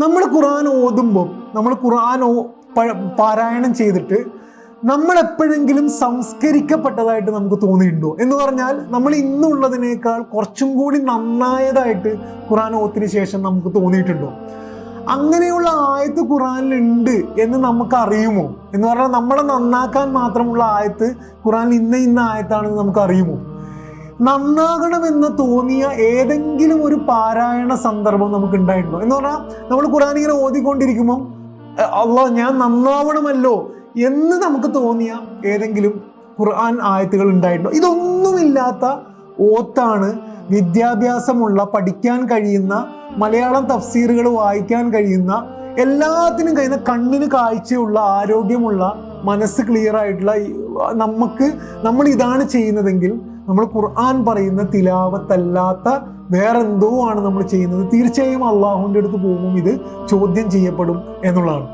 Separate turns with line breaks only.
നമ്മൾ ഖുർആൻ ഓതുമ്പോൾ നമ്മൾ ഖുർആൻ പാരായണം ചെയ്തിട്ട് നമ്മൾ എപ്പോഴെങ്കിലും സംസ്കരിക്കപ്പെട്ടതായിട്ട് നമുക്ക് തോന്നിയിട്ടുണ്ടോ? എന്ന് പറഞ്ഞാൽ നമ്മൾ ഇന്നുള്ളതിനേക്കാൾ കുറച്ചും കൂടി നന്നായതായിട്ട് ഖുറാൻ ഓത്തിന് ശേഷം നമുക്ക് തോന്നിയിട്ടുണ്ടോ? അങ്ങനെയുള്ള ആയത്ത് ഖുറാനിലുണ്ട് എന്ന് നമുക്ക് അറിയുമോ? എന്ന് പറഞ്ഞാൽ നമ്മളെ നന്നാക്കാൻ മാത്രമുള്ള ആയത്ത് ഖുറാനിൽ ഇന്ന ഇന്ന ആയത്താണെന്ന് നമുക്ക് അറിയുമോ? നന്നാകണമെന്ന് തോന്നിയ ഏതെങ്കിലും ഒരു പാരായണ സന്ദർഭം നമുക്ക് ഉണ്ടായിട്ടുണ്ടോ എന്ന് പറഞ്ഞാൽ നമ്മൾ ഖുർആൻ ഇങ്ങനെ ഓതിക്കൊണ്ടിരിക്കുമ്പം അള്ളാ ഞാൻ നന്നാവണമല്ലോ എന്ന് നമുക്ക് തോന്നിയ ഏതെങ്കിലും ഖുർആൻ ആയത്തുകൾ ഉണ്ടായിട്ടുണ്ടോ? ഇതൊന്നുമില്ലാത്ത ഓത്താണ് വിദ്യാഭ്യാസമുള്ള പഠിക്കാൻ കഴിയുന്ന മലയാളം തഫ്സീറുകൾ വായിക്കാൻ കഴിയുന്ന എല്ലാത്തിനും കഴിയുന്ന കണ്ണിന് കാഴ്ചയുള്ള ആരോഗ്യമുള്ള മനസ്സ് ക്ലിയർ ആയിട്ടുള്ള നമുക്ക് നമ്മൾ ഇതാണ് ചെയ്യുന്നതെങ്കിൽ നമ്മൾ ഖുർആൻ പറയുന്ന തിലാവത്തല്ലാത്ത വേറെന്തോ ആണ് നമ്മൾ ചെയ്യുന്നത്. തീർച്ചയായും അള്ളാഹുവിന്റെ അടുത്ത് പോകും ഇത് ചോദ്യം ചെയ്യപ്പെടും എന്നുള്ളതാണ്.